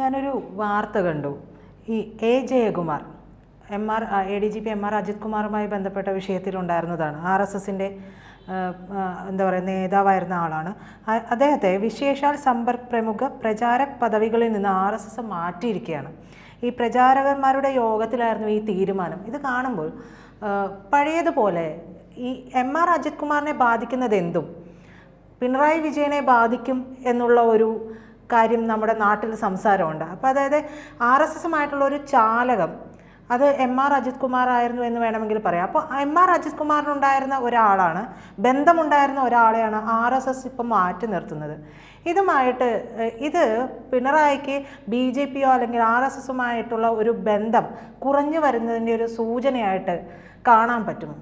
ഞാനൊരു വാർത്ത കണ്ടു. ഈ A Jayakumar M R A D G P M R Ajith കുമാറുമായി ബന്ധപ്പെട്ട വിഷയത്തിലുണ്ടായിരുന്നതാണ്. ആർ എസ് എസിന്റെ എന്താ പറയുക നേതാവായിരുന്ന ആളാണ്. അദ്ദേഹത്തെ വിശേഷാൽ സമ്പർക്ക് പ്രമുഖ പ്രചാര പദവികളിൽ നിന്ന് ആർ എസ് എസ് മാറ്റിയിരിക്കുകയാണ്. ഈ പ്രചാരകന്മാരുടെ യോഗത്തിലായിരുന്നു ഈ തീരുമാനം. ഇത് കാണുമ്പോൾ പഴയതുപോലെ ഈ എം ആർ അജിത് കുമാറിനെ ബാധിക്കുന്നത് എന്തും? പിണറായി വിജയനെ ബാധിക്കും എന്നുള്ള ഒരു കാര്യം നമ്മുടെ നാട്ടിൽ സംസാരമുണ്ട്. അപ്പോൾ അതായത് ആർ എസ് എസുമായിട്ടുള്ള ഒരു ചാലകം അത് എം ആർ അജിത് കുമാർ ആയിരുന്നു എന്ന് വേണമെങ്കിൽ പറയാം. അപ്പോൾ എം ആർ അജിത് കുമാറിനുണ്ടായിരുന്ന ഒരാളാണ് ബന്ധമുണ്ടായിരുന്ന ഒരാളെയാണ് ആർ എസ് എസ് ഇപ്പം മാറ്റി നിർത്തുന്നത്. ഇതുമായിട്ട് ഇത് പിണറായിക്ക് ബി ജെ പിയോ അല്ലെങ്കിൽ ആർ എസ് എസുമായിട്ടുള്ള ഒരു ബന്ധം കുറഞ്ഞു വരുന്നതിന്റെ ഒരു സൂചനയായിട്ട് കാണാൻ പറ്റുമോ?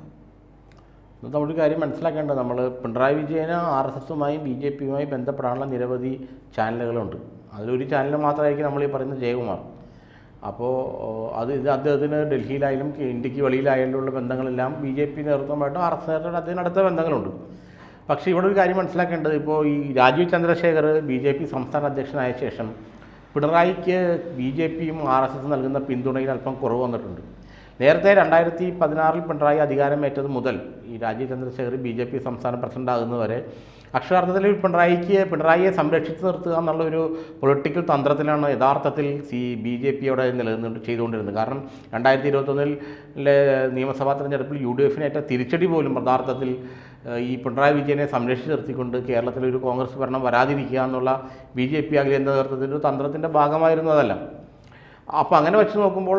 നമ്മളൊരു കാര്യം മനസ്സിലാക്കേണ്ടത് നമ്മൾ പിണറായി വിജയന് ആർ എസ് എസുമായും ബി ജെ പിയുമായി ബന്ധപ്പെടാനുള്ള നിരവധി ചാനലുകളുണ്ട്. അതിലൊരു ചാനൽ മാത്രമായിരിക്കും നമ്മൾ ഈ പറയുന്ന ജയകുമാർ. അപ്പോൾ അത് ഇത് അദ്ദേഹത്തിന് ഡൽഹിയിലായാലും ഇന്ത്യയ്ക്ക് വെളിയിലായാലും ഉള്ള ബന്ധങ്ങളെല്ലാം ബി ജെ പി നേതൃത്വമായിട്ടും ആർ എസ് എസുമായിട്ട് അദ്ദേഹത്തിന് അടുത്ത ബന്ധങ്ങളുണ്ട്. പക്ഷേ ഇവിടെ ഒരു കാര്യം മനസ്സിലാക്കേണ്ടത് ഇപ്പോൾ ഈ Rajeev Chandrasekhar B J P സംസ്ഥാന അധ്യക്ഷനായ ശേഷം പിണറായിക്ക് ബി ജെ പിയും ആർ എസ് എസും നൽകുന്ന പിന്തുണയിൽ അല്പം കുറവ് വന്നിട്ടുണ്ട്. നേരത്തെ രണ്ടായിരത്തി പതിനാറിൽ പിണറായി അധികാരമേറ്റത് മുതൽ ഈ Rajeev Chandrasekhar B J P സംസ്ഥാന പ്രസിഡന്റ് ആകുന്നതുവരെ അക്ഷരാർത്ഥത്തിൽ പിണറായിക്ക് പിണറായിയെ സംരക്ഷിച്ചു നിർത്തുക എന്നുള്ളൊരു പൊളിറ്റിക്കൽ തന്ത്രത്തിലാണ് യഥാർത്ഥത്തിൽ സി ബി ജെ പിയോടെ നിലനിന്ന് ചെയ്തുകൊണ്ടിരുന്നത്. കാരണം രണ്ടായിരത്തി ഇരുപത്തൊന്നിലെ നിയമസഭാ തെരഞ്ഞെടുപ്പിൽ യു ഡി എഫിനേറ്റ തിരിച്ചടി പോലും യഥാർത്ഥത്തിൽ ഈ പിണറായി വിജയനെ സംരക്ഷിച്ച് നിർത്തിക്കൊണ്ട് കേരളത്തിൽ ഒരു കോൺഗ്രസ് ഭരണം വരാതിരിക്കുക എന്നുള്ള ബി ജെ പി അഖിലേന്ത്യാ നേതൃത്വത്തിന്റെ തന്ത്രത്തിന്റെ ഭാഗമായിരുന്നതല്ല. അപ്പോൾ അങ്ങനെ വെച്ച് നോക്കുമ്പോൾ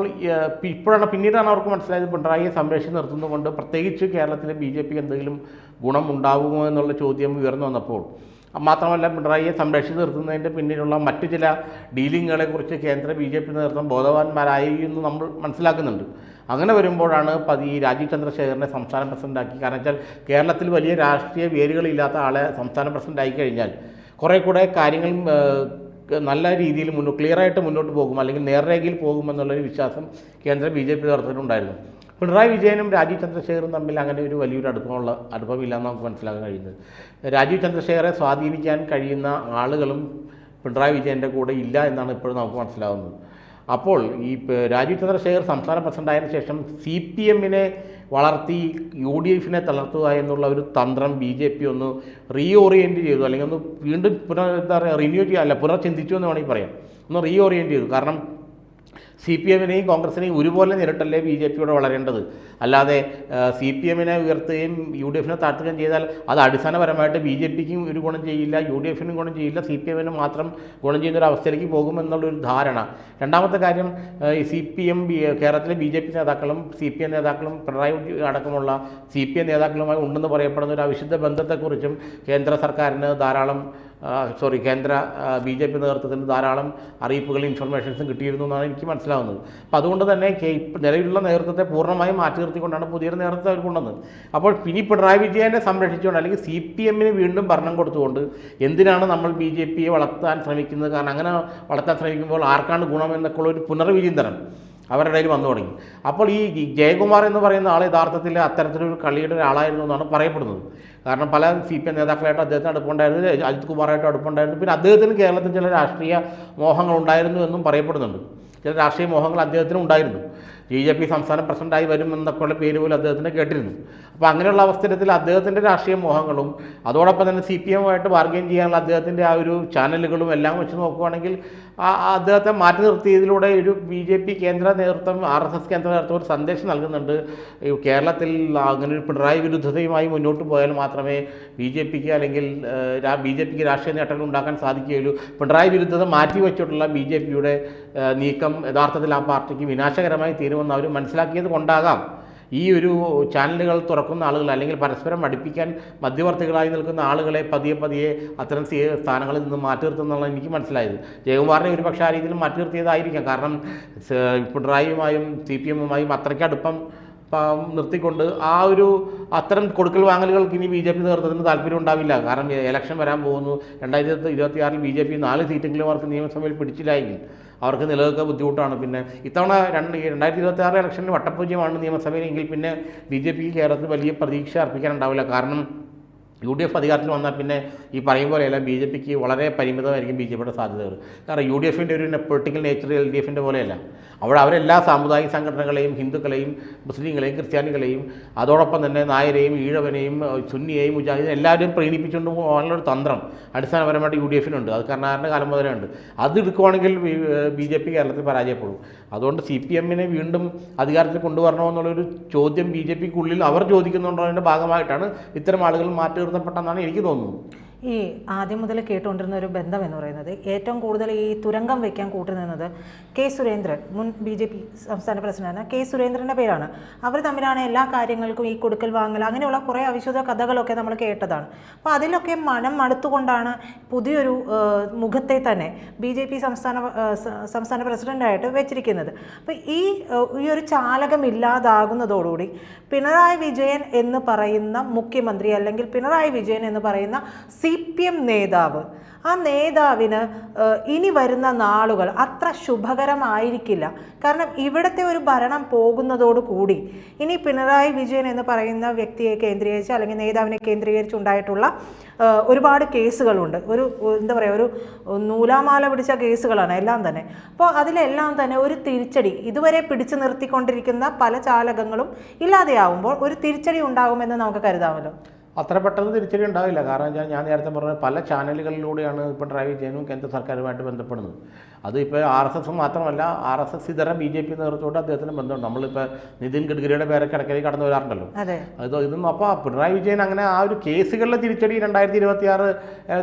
ഇപ്പോഴാണ് പിന്നീടാണ് അവർക്ക് മനസ്സിലായത് പിണറായിയെ സംരക്ഷിച്ച് നിർത്തുന്നതുകൊണ്ട് പ്രത്യേകിച്ച് കേരളത്തിലെ ബി ജെ പിക്ക് എന്തെങ്കിലും ഗുണം ഉണ്ടാകുമോ എന്നുള്ള ചോദ്യം ഉയർന്നു വന്നപ്പോൾ മാത്രമല്ല പിണറായിയെ സംരക്ഷിച്ച് നിർത്തുന്നതിന്റെ പിന്നിലുള്ള മറ്റു ചില ഡീലിങ്ങുകളെക്കുറിച്ച് കേന്ദ്ര ബി ജെ പി നേതൃത്വം ബോധവാന്മാരായി എന്ന് നമ്മൾ മനസ്സിലാക്കുന്നുണ്ട്. അങ്ങനെ വരുമ്പോഴാണ് പതി രാജീവ് ചന്ദ്രശേഖരനെ സംസ്ഥാന പ്രസിഡന്റാക്കി. കാരണം വെച്ചാൽ കേരളത്തിൽ വലിയ രാഷ്ട്രീയ വേരുകളില്ലാത്ത ആളെ സംസ്ഥാന പ്രസിഡന്റ് ആയി കഴിഞ്ഞാൽ കുറേ കൂടെ കാര്യങ്ങൾ നല്ല രീതിയിൽ മുന്നോട്ട് ക്ലിയറായിട്ട് മുന്നോട്ട് പോകും അല്ലെങ്കിൽ നേർരേഖയിൽ പോകുമെന്നുള്ളൊരു വിശ്വാസം കേന്ദ്ര ബി ജെ പി നേതൃത്വത്തിനുണ്ടായിരുന്നു പിണറായി വിജയനും രാജീവ് ചന്ദ്രശേഖറും തമ്മിൽ അങ്ങനെ ഒരു വലിയൊരു അടുപ്പമുള്ള അടുപ്പമില്ലെന്ന് നമുക്ക് മനസ്സിലാക്കാൻ കഴിയുന്നത്. രാജീവ് ചന്ദ്രശേഖരെ സ്വാധീനിക്കാൻ കഴിയുന്ന ആളുകളും പിണറായി വിജയന്റെ കൂടെ ഇല്ല എന്നാണ് ഇപ്പോഴും നമുക്ക് മനസ്സിലാകുന്നത് അപ്പോൾ ഈ രാജീവ് ചന്ദ്രശേഖർ സംസ്ഥാന പ്രസിഡന്റായതിനു ശേഷം സി പി എമ്മിനെ വളർത്തി യു ഡി എഫിനെ തളർത്തുക എന്നുള്ള ഒരു തന്ത്രം ബി ജെ പി ഒന്ന് റീഓറിയന്റ് ചെയ്തു. അല്ലെങ്കിൽ ഒന്ന് വീണ്ടും പുനർ എന്താ പറയുക റിന്യൂ ചെയ്യുക അല്ല പുനർചിന്തിച്ചു എന്ന് വേണമെങ്കിൽ പറയാം. ഒന്ന് റീഓറിയന്റ് ചെയ്തു. കാരണം സി പി എമ്മിനെയും കോൺഗ്രസിനെയും ഒരുപോലെ നേരിട്ടല്ലേ ബി ജെ പിയോട് വളരേണ്ടത്. അല്ലാതെ സി പി എമ്മിനെ ഉയർത്തുകയും യു ഡി എഫിനെ താഴ്ത്തുകയും ചെയ്താൽ അത് അടിസ്ഥാനപരമായിട്ട് ബി ജെ പിക്കും ഒരു ഗുണം ചെയ്യില്ല യു ഡി എഫിനും ഗുണം ചെയ്യില്ല സി പി എമ്മിനും മാത്രം ഗുണം ചെയ്യുന്ന ഒരു അവസ്ഥയിലേക്ക് പോകുമെന്നുള്ളൊരു ധാരണ. രണ്ടാമത്തെ കാര്യം സി പി എം കേരളത്തിലെ ബി ജെ പി നേതാക്കളും സി പി എം നേതാക്കളും പിണറായി അടക്കമുള്ള സി പി എം നേതാക്കളുമായി ഉണ്ടെന്ന് പറയപ്പെടുന്ന ഒരു അവിശുദ്ധ ബന്ധത്തെക്കുറിച്ചും കേന്ദ്ര സർക്കാരിന് ധാരാളം സോറി കേന്ദ്ര ബി ജെ പി നേതൃത്വത്തിന് ധാരാളം അറിയിപ്പുകളും ഇൻഫർമേഷൻസും കിട്ടിയിരുന്നു എന്നാണ് എനിക്ക് മനസ്സിലാവുന്നത്. അപ്പോൾ അതുകൊണ്ട് തന്നെ നിലവിലുള്ള നേതൃത്വത്തെ പൂർണമായും മാറ്റി നിർത്തിക്കൊണ്ടാണ് പുതിയൊരു നേതൃത്വം അവർ കൊണ്ടുവന്നത്. അപ്പോൾ ഇനി പിണറായി വിജയനെ സംരക്ഷിച്ചുകൊണ്ട് അല്ലെങ്കിൽ സി പി എമ്മിന് വീണ്ടും ഭരണം കൊടുത്തുകൊണ്ട് എന്തിനാണ് നമ്മൾ ബി ജെ പിയെ വളർത്താൻ ശ്രമിക്കുന്നത്? കാരണം അങ്ങനെ വളർത്താൻ ശ്രമിക്കുമ്പോൾ ആർക്കാണ് ഗുണം എന്നൊക്കെയുള്ള ഒരു പുനർവിചിന്തനം. അവരുടെ ഇടയിൽ വന്നു തുടങ്ങി. അപ്പോൾ ഈ ജയകുമാർ എന്ന് പറയുന്ന ആൾ യഥാർത്ഥത്തിൽ അത്തരത്തിലൊരു കളിയുടെ ഒരാളായിരുന്നു എന്നാണ് പറയപ്പെടുന്നത്. കാരണം പല സി പി എം നേതാക്കളായിട്ട് അദ്ദേഹത്തിന് അടുപ്പുണ്ടായിരുന്നു അജിത് കുമാറായിട്ട് അടുപ്പുണ്ടായിരുന്നു. പിന്നെ അദ്ദേഹത്തിന് കേരളത്തിൽ ചില രാഷ്ട്രീയ മോഹങ്ങൾ ഉണ്ടായിരുന്നു എന്നും പറയപ്പെടുന്നുണ്ട്. ചില രാഷ്ട്രീയ മോഹങ്ങൾ അദ്ദേഹത്തിന് ഉണ്ടായിരുന്നു. ബി ജെ പി സംസ്ഥാന പ്രസിഡന്റായി വരും എന്നൊക്കെയുള്ള പേര് പോലും അദ്ദേഹത്തിന് കേട്ടിരുന്നു. അപ്പോൾ അങ്ങനെയുള്ള അവസരത്തിൽ അദ്ദേഹത്തിന്റെ രാഷ്ട്രീയ മോഹങ്ങളും അതോടൊപ്പം തന്നെ സി പി എമ്മുമായിട്ട് ബാർഗെയിൻ ചെയ്യാനുള്ള അദ്ദേഹത്തിന്റെ ആ ഒരു ചാനലുകളും എല്ലാം വെച്ച് നോക്കുകയാണെങ്കിൽ അദ്ദേഹത്തെ മാറ്റി നിർത്തിയതിലൂടെ ഒരു ബി ജെ പി കേന്ദ്ര നേതൃത്വം ആർ എസ് എസ് കേന്ദ്ര നേതൃത്വം ഒരു സന്ദേശം നൽകുന്നുണ്ട്. കേരളത്തിൽ അങ്ങനെ ഒരു പിണറായി വിരുദ്ധതയുമായി മുന്നോട്ട് പോയാൽ മാത്രമേ ബി ജെ പിക്ക് അല്ലെങ്കിൽ ബി ജെ പിക്ക് രാഷ്ട്രീയ നേട്ടങ്ങൾ ഉണ്ടാക്കാൻ സാധിക്കുകയുള്ളൂ. പിണറായി വിരുദ്ധത മാറ്റി വെച്ചിട്ടുള്ള ബി ജെ പിയുടെ നീക്കം യഥാർത്ഥത്തിൽ ആ പാർട്ടിക്ക് വിനാശകരമായി തീരുമെന്ന് അവർ മനസ്സിലാക്കിയത് കൊണ്ടാകാം. ഈ ഒരു ചാനലുകൾ തുറക്കുന്ന ആളുകൾ അല്ലെങ്കിൽ പരസ്പരം അടുപ്പിക്കാൻ മധ്യവർത്തികളായി നിൽക്കുന്ന ആളുകളെ പതിയെ പതിയെ അത്തരം സ്ഥാനങ്ങളിൽ നിന്ന് മാറ്റി നിർത്തുന്നതാണ് എനിക്ക് മനസ്സിലായത്. ജയകുമാറിനെ ഒരു പക്ഷേ ആ രീതിയിൽ മാറ്റി നിർത്തിയതായിരിക്കാം. കാരണം പിണറായിയുമായും സി പി എമ്മുമായും അത്രയ്ക്ക് അടുപ്പം നിർത്തിക്കൊണ്ട് ആ ഒരു അത്തരം കൊടുക്കൽ വാങ്ങലുകൾക്ക് ഇനി ബി ജെ പി നേതൃത്വത്തിന് താല്പര്യം ഉണ്ടാവില്ല. കാരണം ഇലക്ഷൻ വരാൻ പോകുന്നു. രണ്ടായിരത്തി ഇരുപത്തി ആറിൽ ബി ജെ പി നാല് സീറ്റെങ്കിലും അവർക്ക് നിയമസഭയിൽ പിടിച്ചില്ലായെങ്കിൽ അവർക്ക് നിലനിൽക്കുക ബുദ്ധിമുട്ടാണ്. പിന്നെ ഇത്തവണ രണ്ട് രണ്ടായിരത്തി ഇരുപത്തി ആറ് ഇലക്ഷനിൽ വട്ടപൂജ്യമാണ് നിയമസഭയിലെങ്കിൽ പിന്നെ ബി ജെ പിക്ക് കേരളത്തിൽ വലിയ പ്രതീക്ഷ അർപ്പിക്കാനുണ്ടാവില്ല. കാരണം യു ഡി എഫ് അധികാരത്തിൽ വന്നാൽ പിന്നെ ഈ പറയും പോലെയല്ല ബി ജെ പിക്ക് വളരെ പരിമിതമായിരിക്കും ബി ജെ പിയുടെ സാധ്യതകൾ. കാരണം യു ഡി എഫിന്റെ ഒരു പൊളിറ്റിക്കൽ നേച്ചർ എൽ ഡി എഫിന്റെ പോലെയല്ല. അവിടെ അവരെല്ലാ സാമുദായിക സംഘടനകളെയും ഹിന്ദുക്കളെയും മുസ്ലിങ്ങളെയും ക്രിസ്ത്യാനികളെയും അതോടൊപ്പം തന്നെ നായരെയും ഈഴവനെയും സുന്നിയെയും മുജാഹിദ് എല്ലാവരും പ്രീണിപ്പിച്ചുകൊണ്ട് പോകാനുള്ള ഒരു തന്ത്രം അടിസ്ഥാനപരമായിട്ട് യു ഡി എഫിനുണ്ട്. അത് കർണാടക കാലം മുതലേ ഉണ്ട്. അത് എടുക്കുവാണെങ്കിൽ ബി ജെ പി കേരളത്തിൽ പരാജയപ്പെടും. അതുകൊണ്ട് സി പി എമ്മിനെ വീണ്ടും അധികാരത്തിൽ കൊണ്ടുവരണമെന്നുള്ളൊരു ചോദ്യം ബി ജെ പിക്കുള്ളിൽ അവർ ചോദിക്കുന്നുണ്ടോ അതിന്റെ ഭാഗമായിട്ടാണ് ഇത്തരം ആളുകൾ മാറ്റി നിർത്തപ്പെട്ടെന്നാണ് എനിക്ക് തോന്നുന്നത്. ഈ ആദ്യം മുതൽ കേട്ടുകൊണ്ടിരുന്ന ഒരു ബന്ധം എന്ന് പറയുന്നത്. ഏറ്റവും കൂടുതൽ ഈ തുരങ്കം വയ്ക്കാൻ കൂട്ടുനിന്നത് കെ സുരേന്ദ്രൻ മുൻ ബി ജെ പി സംസ്ഥാന പ്രസിഡന്റാണ്. കെ സുരേന്ദ്രന്റെ പേരാണ്. അവർ തമ്മിലാണ് എല്ലാ കാര്യങ്ങൾക്കും ഈ കൊടുക്കൽ വാങ്ങൽ അങ്ങനെയുള്ള കുറേ അവിശുദ്ധ കഥകളൊക്കെ നമ്മൾ കേട്ടതാണ്. അപ്പോൾ അതിലൊക്കെ മനം മടുത്തുകൊണ്ടാണ് പുതിയൊരു മുഖത്തെ തന്നെ ബി ജെ പി സംസ്ഥാന സംസ്ഥാന പ്രസിഡന്റായിട്ട് വെച്ചിരിക്കുന്നത്. അപ്പോൾ ഈ ഈ ഒരു ചാലകം ഇല്ലാതാകുന്നതോടുകൂടി പിണറായി വിജയൻ എന്ന് പറയുന്ന മുഖ്യമന്ത്രി അല്ലെങ്കിൽ പിണറായി വിജയൻ എന്ന് പറയുന്ന സി പി എം നേതാവ്. ആ നേതാവിന് ഇനി വരുന്ന നാളുകൾ അത്ര ശുഭകരമായിരിക്കില്ല. കാരണം ഇവിടുത്തെ ഒരു ഭരണം പോകുന്നതോടുകൂടി ഇനി പിണറായി വിജയൻ എന്ന് പറയുന്ന വ്യക്തിയെ കേന്ദ്രീകരിച്ച് അല്ലെങ്കിൽ നേതാവിനെ കേന്ദ്രീകരിച്ചുണ്ടായിട്ടുള്ള ഒരുപാട് കേസുകളുണ്ട്. ഒരു എന്താ പറയുക ഒരു നൂലാമാല പിടിച്ച കേസുകളാണ് എല്ലാം തന്നെ. അപ്പോൾ അതിലെല്ലാം തന്നെ ഒരു തിരിച്ചടി ഇതുവരെ പിടിച്ചു നിർത്തിക്കൊണ്ടിരിക്കുന്ന പല ചാലകങ്ങളും ഇല്ലാതെയാവുമ്പോൾ ഒരു തിരിച്ചടി ഉണ്ടാകുമെന്ന് നമുക്ക് കരുതാമല്ലോ. അത്ര പെട്ടെന്ന് തിരിച്ചടി ഉണ്ടാവില്ല. കാരണം വെച്ചാൽ ഞാൻ നേരത്തെ പറഞ്ഞ പല ചാനലുകളിലൂടെയാണ് ഇപ്പോൾ ഡ്രൈവ് ചെയ്യാനും കേന്ദ്ര സർക്കാരുമായിട്ട് ബന്ധപ്പെടുന്നത്. അത് ഇപ്പോൾ ആർ എസ് എസ് മാത്രമല്ല ആർ എസ് എസ് ഇതര ബി ജെ പി നേതൃത്വത്തോട് അദ്ദേഹത്തിന് ബന്ധമുണ്ട്. നമ്മളിപ്പോൾ നിതിൻ ഗഡ്കരിയുടെ പേരൊക്കെ ഇടയ്ക്കിടയ്ക്ക് കടന്നു വരാറുണ്ടല്ലോ. അതെ. ഇതൊന്നും അപ്പോൾ പിണറായി വിജയൻ അങ്ങനെ ആ ഒരു കേസുകളിലെ തിരിച്ചടി രണ്ടായിരത്തി ഇരുപത്തി ആറ്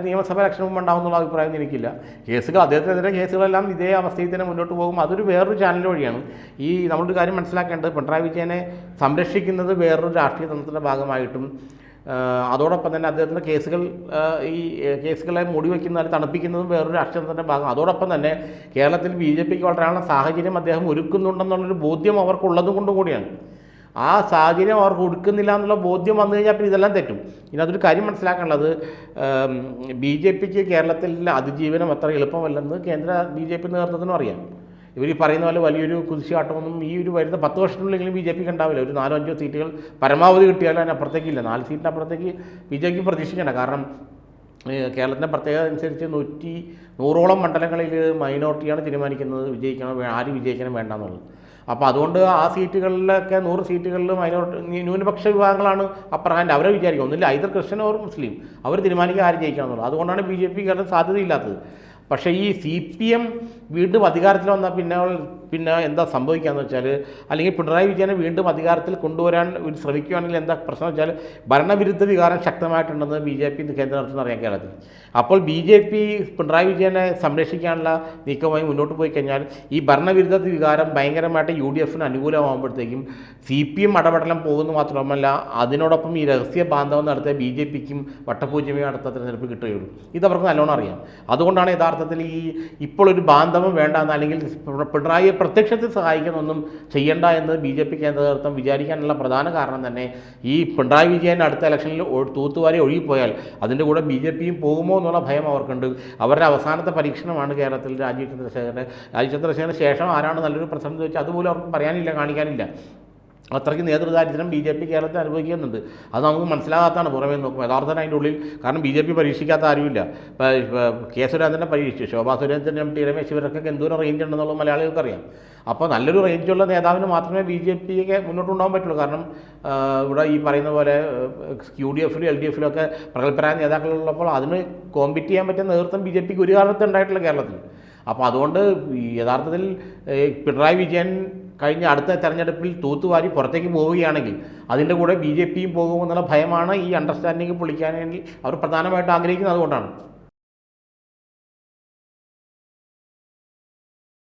നിയമസഭ ഇലക്ഷൻ മുമ്പ് ഉണ്ടാവുന്നുള്ള അഭിപ്രായം എനിക്കില്ല. കേസുകൾ അദ്ദേഹത്തിനെതിരെ കേസുകളെല്ലാം ഇതേ അവസ്ഥയിൽ തന്നെ മുന്നോട്ട് പോകും. അതൊരു വേറൊരു ചാനൽ വഴിയാണ്. ഈ നമ്മളൊരു കാര്യം മനസ്സിലാക്കേണ്ടത് പിണറായി വിജയനെ സംരക്ഷിക്കുന്നത് വേറൊരു രാഷ്ട്രീയ തന്ത്രത്തിന്റെ ഭാഗമായിട്ടും അതോടൊപ്പം തന്നെ അദ്ദേഹത്തിന്റെ കേസുകൾ ഈ കേസുകളെ മൂടി വയ്ക്കുന്ന തണുപ്പിക്കുന്നതും വേറൊരു രാഷ്ട്രീയത്തിന്റെ ഭാഗം അതോടൊപ്പം തന്നെ കേരളത്തിൽ ബി ജെ പിക്ക് വളരാനുള്ള സാഹചര്യം അദ്ദേഹം ഒരുക്കുന്നുണ്ടെന്നുള്ളൊരു ബോധ്യം അവർക്കുള്ളതും കൊണ്ടും കൂടിയാണ്. ആ സാഹചര്യം അവർക്ക് കൊടുക്കുന്നില്ല എന്നുള്ള ബോധ്യം വന്നു കഴിഞ്ഞാൽ പിന്നെ ഇതെല്ലാം തെറ്റും. ഇനി അതൊരു കാര്യം മനസ്സിലാക്കാനുള്ളത് ബി ജെ പിക്ക് കേരളത്തിൽ അതിജീവനം അത്ര എളുപ്പമല്ലെന്ന് കേന്ദ്ര ബി ജെ പി നേതൃത്വത്തിനും അറിയാം. ഇവർ ഈ പറയുന്ന പോലെ വലിയൊരു കുതിച്ചുകാട്ടമൊന്നും ഈ ഒരു വരുന്ന പത്ത് വർഷത്തിനുള്ളിലെങ്കിലും ബി ജെ പിക്ക് ഉണ്ടാവില്ല. ഒരു നാലോ അഞ്ചോ സീറ്റുകൾ പരമാവധി കിട്ടിയാലും അതിനപ്പുറത്തേക്കില്ല നാല് സീറ്റിനപ്പുറത്തേക്ക് ബി ജെ പിക്ക് പ്രതീക്ഷിക്കേണ്ട. കാരണം കേരളത്തിന്റെ പ്രത്യേകത അനുസരിച്ച് നൂറ്റി നൂറോളം മണ്ഡലങ്ങളിൽ മൈനോറിറ്റിയാണ് തീരുമാനിക്കുന്നത്. വിജയിക്കണം ആര് വിജയിക്കണം വേണ്ടെന്നുള്ളത്. അപ്പോൾ അതുകൊണ്ട് ആ സീറ്റുകളിലൊക്കെ നൂറ് സീറ്റുകളിൽ മൈനോറിറ്റി ന്യൂനപക്ഷ വിഭാഗങ്ങളാണ് അപ്പർ ഹാൻഡ് അവരെ വിചാരിക്കും. ഒന്നുമില്ല ഐതർ ക്രിസ്ത്യൻ ഓർ മുസ്ലിം. അവർ തീരുമാനിക്കുക ആര് ജയിക്കണം എന്നുള്ളത് അതുകൊണ്ടാണ് ബി ജെ പി കേരളം സാധ്യതയില്ലാത്തത്. പക്ഷേ ഈ സി പി എം വീണ്ടും അധികാരത്തിൽ വന്നാൽ പിന്നെ പിന്നെ എന്താ സംഭവിക്കുകയെന്ന് വെച്ചാൽ അല്ലെങ്കിൽ പിണറായി വിജയനെ വീണ്ടും അധികാരത്തിൽ കൊണ്ടുവരാൻ ശ്രമിക്കുകയാണെങ്കിൽ എന്താ പ്രശ്നം വെച്ചാൽ ഭരണവിരുദ്ധ വികാരം ശക്തമായിട്ടുണ്ടെന്ന് ബി ജെ പി കേന്ദ്ര നേതൃത്വം അറിയാൻ കേരളത്തിൽ. അപ്പോൾ ബി ജെ പി പിണറായി വിജയനെ സംരക്ഷിക്കാനുള്ള നീക്കമായി മുന്നോട്ട് പോയി കഴിഞ്ഞാൽ ഈ ഭരണവിരുദ്ധ വികാരം ഭയങ്കരമായിട്ട് യു ഡി എഫിന് അനുകൂലമാകുമ്പോഴത്തേക്കും സി പി എം ഇടപെടലം പോകുന്നു മാത്രമല്ല അതിനോടൊപ്പം ഈ രഹസ്യ ബാന്ധവം നടത്തിയ ബി ജെ പിക്കും വട്ടപൂജ്യമേ നടത്ത തിരഞ്ഞെടുപ്പ് കിട്ടുകയുള്ളൂ. ഇതവർക്ക് നല്ലോണം അറിയാം. അതുകൊണ്ടാണ് യഥാർത്ഥത്തിൽ ഈ ഇപ്പോൾ ഒരു ബാന്ധവം വേണ്ട അല്ലെങ്കിൽ പിണറായിയെ പ്രത്യക്ഷത്തിൽ സഹായിക്കുന്നൊന്നും ചെയ്യണ്ട എന്ന് ബി ജെ പി കേന്ദ്ര നേതൃത്വം വിചാരിക്കാനുള്ള പ്രധാന കാരണം തന്നെ ഈ പിണറായി വിജയൻ അടുത്ത ഇലക്ഷനിൽ തൂത്തുവാരി ഒഴുകിപ്പോയാൽ അതിന്റെ കൂടെ ബി ജെ പിയും പോകുമോ എന്നുള്ള ഭയം അവർക്കുണ്ട്. അവരുടെ അവസാനത്തെ പരീക്ഷണമാണ് കേരളത്തിൽ രാജീവ് ചന്ദ്രശേഖരന്റെ രാജീവ് ചന്ദ്രശേഖരന് ശേഷം ആരാണ് നല്ലൊരു പ്രസിഡന്റ് ചോദിച്ചാൽ അതുപോലും അവർക്ക് പറയാനില്ല കാണിക്കാനില്ല. അത്രയ്ക്ക് നേതൃദാരിദ്ര്യം ബി ജെ പി കേരളത്തിൽ അനുഭവിക്കുന്നുണ്ട്. അത് നമുക്ക് മനസ്സിലാകാത്തതാണ് പുറമേ നോക്കുമ്പോൾ. യഥാർത്ഥത്തിൽ അതിന്റെ ഉള്ളിൽ കാരണം ബി ജെ പി പരീക്ഷിക്കാത്ത ആരുമില്ല. കെ സുരേന്ദ്രനെ പരീക്ഷിച്ചു. ശോഭാ സുരേന്ദ്രൻ എം ടി രമേശ് ഇവരൊക്കെ എന്തോരം റേഞ്ച് ഉണ്ടെന്നുള്ളത് മലയാളികൾക്കറിയാം അപ്പോൾ നല്ലൊരു റേഞ്ചുള്ള നേതാവിന് മാത്രമേ ബി ജെ പിക്ക് മുന്നോട്ട് കൊണ്ടുപോകാൻ പറ്റുള്ളൂ. കാരണം ഇവിടെ ഈ പറയുന്ന പോലെ യു ഡി എഫിലും എൽ ഡി എഫിലും ഒക്കെ പ്രഗത്ഭരായ നേതാക്കളുള്ളപ്പോൾ അതിന് കോമ്പറ്റ് ചെയ്യാൻ പറ്റിയ നേതൃത്വം ബി ജെ പിക്ക് ഒരു കാലത്ത് ഉണ്ടായിട്ടുള്ള കേരളത്തിൽ. അപ്പോൾ അതുകൊണ്ട് യഥാർത്ഥത്തിൽ പിണറായി വിജയൻ കഴിഞ്ഞ അടുത്ത തെരഞ്ഞെടുപ്പിൽ തൂത്തുവാരി പുറത്തേക്ക് പോവുകയാണെങ്കിൽ അതിന്റെ കൂടെ ബി ജെ പിയും പോകുമെന്നുള്ള ഭയമാണ് ഈ അണ്ടർസ്റ്റാൻഡിങ് പൊളിക്കാൻ അവർ പ്രധാനമായിട്ട് ആഗ്രഹിക്കുന്നത് അതുകൊണ്ടാണ്.